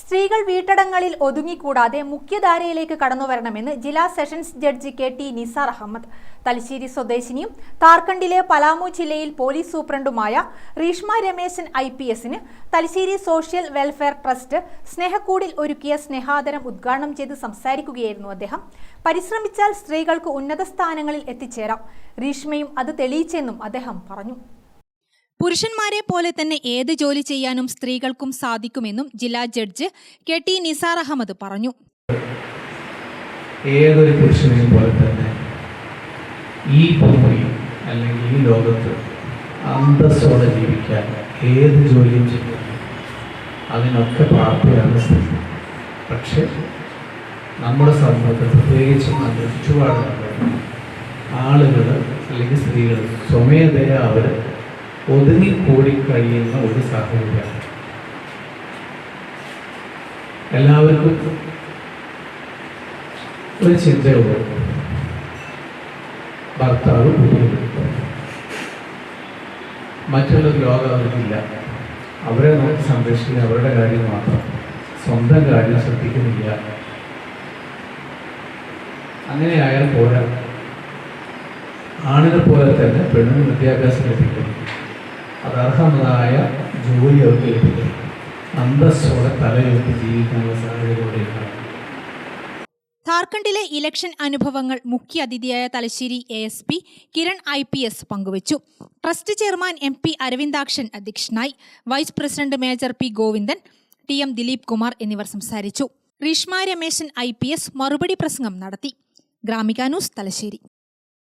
സ്ത്രീകൾ വീട്ടടങ്ങളിൽ ഒതുങ്ങിക്കൂടാതെ മുഖ്യധാരയിലേക്ക് കടന്നു വരണമെന്ന് ജില്ലാ sessions judge K T Nisar Ahmed. Thalassery സ്വദേശിനിയും താർക്കണ്ടിലെ പലാമു ജില്ലയിൽ പോലീസ് സൂപ്രണ്ടുമായ റീഷ്മ രമേശൻ ഐ പി എസിന് തലശ്ശേരി സോഷ്യൽ വെൽഫെയർ ട്രസ്റ്റ് സ്നേഹക്കൂടിൽ ഒരുക്കിയ സ്നേഹാദരം ഉദ്ഘാടനം ചെയ്ത് സംസാരിക്കുകയായിരുന്നു അദ്ദേഹം. പരിശ്രമിച്ചാൽ സ്ത്രീകൾക്ക് ഉന്നത സ്ഥാനങ്ങളിൽ എത്തിച്ചേരാം. റീഷ്മയും അത് തെളിയിച്ചെന്നും അദ്ദേഹം പറഞ്ഞു. പുരുഷന്മാരെ പോലെ തന്നെ ഏത് ജോലി ചെയ്യാനും സ്ത്രീകൾക്കും സാധിക്കുമെന്നും ജില്ലാ judge K T Nisar Ahmed പറഞ്ഞു. ഏതൊരു പുരുഷനെയും പോലെ തന്നെ ഈ ഭൂമിയിൽ അല്ലെങ്കിൽ ഈ ലോകത്ത് അന്തസ്സോടെ ജീവിക്കാൻ ഏത് ജോലിയും ചെയ്യാൻ അതിനൊക്കെ പ്രാപ്തിയാണ് സ്ത്രീ. പക്ഷേ നമ്മുടെ സമൂഹത്തിൽ പ്രത്യേകിച്ചും നമ്മുടെ ചുറ്റുപാടുകൾ ആളുകൾ അല്ലെങ്കിൽ സ്ത്രീകൾ സ്വമേധയാ അവർ ഒതുങ്ങിക്കൂടി കഴിയുന്ന ഒരു സാഹചര്യമാണ് എല്ലാവർക്കും ഒരു ചിന്തയുള്ളൂ ഭർത്താവ് കുട്ടികൾ മറ്റുള്ള ലോകം അവർക്കില്ല അവരെ നോക്കി സംരക്ഷിക്കുക അവരുടെ കാര്യം മാത്രം. സ്വന്തം കാര്യം ശ്രദ്ധിക്കുന്നില്ല. അങ്ങനെയായാൽ പോരാ. ആണിനെ പോലെ തന്നെ പെണ്ണിന് വിദ്യാഭ്യാസം ലഭിക്കണം അത് അർഹമായ ജോലി അവർക്ക് ലഭിക്കും അന്തസ്സോടെ തലയുയർത്തി ജീവിക്കാനുള്ള സാഹചര്യം ഇവിടെ ഝാർഖണ്ഡിലെ ഇലക്ഷൻ അനുഭവങ്ങൾ മുഖ്യ അതിഥിയായ Thalassery A S P Kiran I P S പങ്കുവച്ചു. Trust chairman M P Aravindakshan അധ്യക്ഷനായി vice president major P Govindan T M Dileep Kumar എന്നിവർ സംസാരിച്ചു. Reeshma Rameshan I P S മറുപടി പ്രസംഗം നടത്തി. ഗ്രാമിക ന്യൂസ് തലശ്ശേരി.